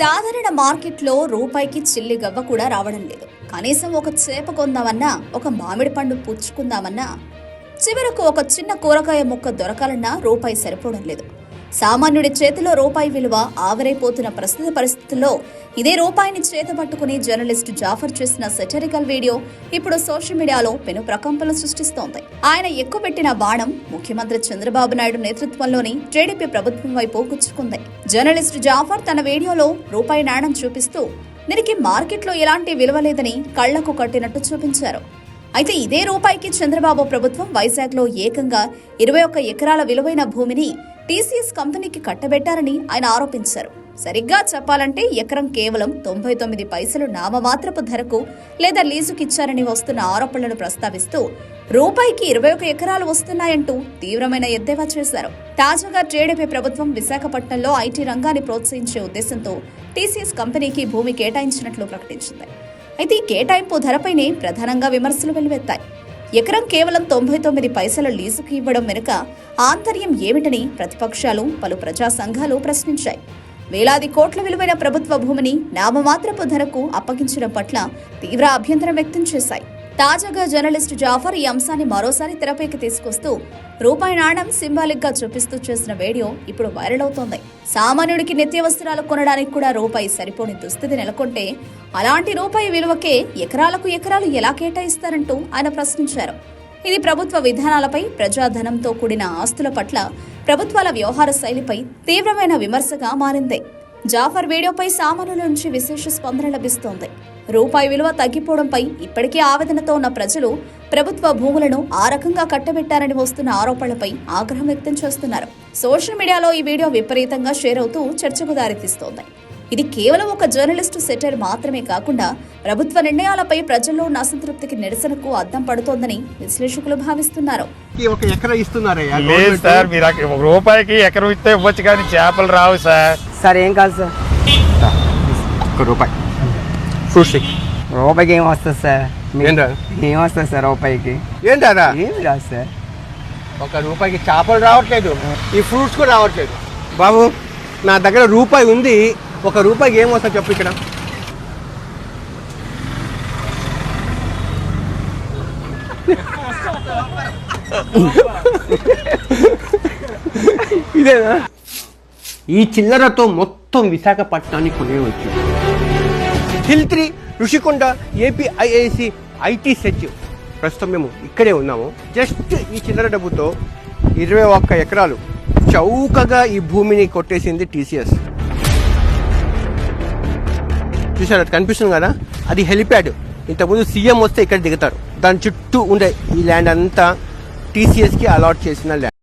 సాధారణ మార్కెట్లో రూపాయికి చిల్లి గవ్వ కూడా రావడం లేదు. కనీసం ఒక చేప కొందామన్నా ఒక మామిడి పండు పుచ్చుకుందామన్నా చివరకు ఒక చిన్న కూరగాయ ముక్క దొరకాలన్నా రూపాయి సరిపోవడం లేదు. సామాన్యుడి చేతిలో రూపాయి విలువ ఆవిరైపోతున్న ప్రస్తుత పరిస్థితుల్లో ఇదే రూపాయిని చేత పట్టుకుని జర్నలిస్ట్ జాఫర్ చేసిన సెటరికల్ వీడియో ఇప్పుడు సోషల్ మీడియాలో పెను ప్రకంపనలు సృష్టిస్తోంది. ఆయన ఎక్కుపెట్టిన బాణం ముఖ్యమంత్రి చంద్రబాబు నాయుడు నేతృత్వంలోని టీడీపీ ప్రభుత్వం వైపు గుచ్చుకుంది. జర్నలిస్ట్ జాఫర్ తన వీడియోలో రూపాయి నాణం చూపిస్తూ దీనికి మార్కెట్లో ఎలాంటి విలువ లేదని కళ్ళకు కట్టినట్టు చూపించారు. అయితే ఇదే రూపాయికి చంద్రబాబు ప్రభుత్వం వైజాగ్లో ఏకంగా ఇరవై ఒక్క ఎకరాల విలువైన భూమిని టీసీఎస్ కంపెనీకి కట్టబెట్టారని ఆయన ఆరోపించారు. సరిగ్గా చెప్పాలంటే ఎకరం కేవలం తొంభై తొమ్మిది పైసలు నామమాత్రపు ధరకు లేదా లీజుకిచ్చారని వస్తున్న ఆరోపణలను ప్రస్తావిస్తూ రూపాయికి ఇరవై ఒక ఎకరాలు వస్తున్నాయంటూ తీవ్రమైన ఎద్దేవా చేశారు. తాజాగా టీడీపీ ప్రభుత్వం విశాఖపట్నంలో ఐటీ రంగాన్ని ప్రోత్సహించే ఉద్దేశంతో టీసీఎస్ కంపెనీకి భూమి కేటాయించినట్లు ప్రకటించింది. అయితే ఈ కేటాయింపు ధరపైనే ప్రధానంగా విమర్శలు వెల్లువెత్తాయి. ఎకరం కేవలం తొంభై తొమ్మిది పైసల లీజుకు ఇవ్వడం వెనుక ఆంతర్యం ఏమిటని ప్రతిపక్షాలు పలు ప్రజా సంఘాలు ప్రశ్నించాయి. వేలాది కోట్ల విలువైన ప్రభుత్వ భూమిని నామమాత్రపు ధరకు అప్పగించడం పట్ల తీవ్ర అభ్యంతరం వ్యక్తం చేశాయి. తాజాగా జర్నలిస్టు జాఫర్ ఈ అంశాన్ని మరోసారి తెరపైకి తీసుకొస్తూ రూపాయి నాణం సింబాలిక్గా చూపిస్తూ చేసిన వీడియో ఇప్పుడు వైరల్ అవుతోంది. సామాన్యుడికి నిత్యావసరాలు కొనడానికి కూడా రూపాయి సరిపోని దుస్థితి నెలకొంటే అలాంటి రూపాయి విలువకే ఎకరాలకు ఎకరాలు ఎలా కేటాయిస్తారంటూ ఆయన ప్రశ్నించారు. ఇది ప్రభుత్వ విధానాలపై ప్రజాధనంతో కూడిన ఆస్తుల పట్ల ప్రభుత్వాల వ్యవహార శైలిపై తీవ్రమైన విమర్శగా మారింది. జాఫర్ వీడియోపై సామాన్యుల నుంచి విశేష స్పందన లభిస్తోంది. రూపాయి విలువ తగ్గిపోవడంపై ఇప్పటికే ఆవేదనతో ఉన్న ప్రజలు ప్రభుత్వ భూములను ఆ రకంగా కట్టబెట్టారని వస్తున్న ఆరోపణలపై ఆగ్రహం వ్యక్తం చేస్తున్నారు. సోషల్ మీడియాలో ఈ వీడియో విపరీతంగా షేర్ అవుతూ చర్చకు దారితీస్తోంది. ఇది కేవలం ఒక జర్నలిస్టు సెటర్ మాత్రమే కాకుండా ప్రభుత్వ నిర్ణయాలపై ప్రజల్లో ఉన్న అసంతృప్తికి నిరసనకు అద్దం పడుతోందని విశ్లేషకులు భావిస్తున్నారు. రూపాయికి ఎకరం ఇస్తే ఇవ్వచ్చు కానీ చేపలు రావు సార్. సార్ ఏం కాదు సార్. ఒక రూపాయి. ఫ్రూట్ స్టిక్ రూపాయికి ఏం వస్తుంది సార్? ఏంటా? ఏం వస్తుంది సార్ రూపాయికి? ఏంటారా ఏమి రాదు సార్. ఒక రూపాయికి చేపలు రావట్లేదు ఈ ఫ్రూట్స్ కూడా రావట్లేదు. బాబు నా దగ్గర రూపాయి ఉంది ఒక రూపాయికి ఏం వస్తా చెప్పు ఇక్కడ. ఇదేనా? ఈ చిల్లరతో మొత్తం విశాఖపట్నాన్ని కొనేయవచ్చు. Hill three Rushikonda APIIC IT such ప్రస్తుతం మేము ఇక్కడే ఉన్నాము. జస్ట్ ఈ చిల్లర డబ్బుతో ఇరవై ఒక్క ఎకరాలు చౌకగా ఈ భూమిని కొట్టేసింది టీసీఎస్. చూసారు అది కనిపిస్తుంది కదా? అది హెలిప్యాడ్. ఇంతకుముందు సీఎం వస్తే ఇక్కడ దిగుతారు. దాని చుట్టూ ఉండే ఈ ల్యాండ్ అంతా టీసీఎస్కి అలాట్ చేసిన ల్యాండ్.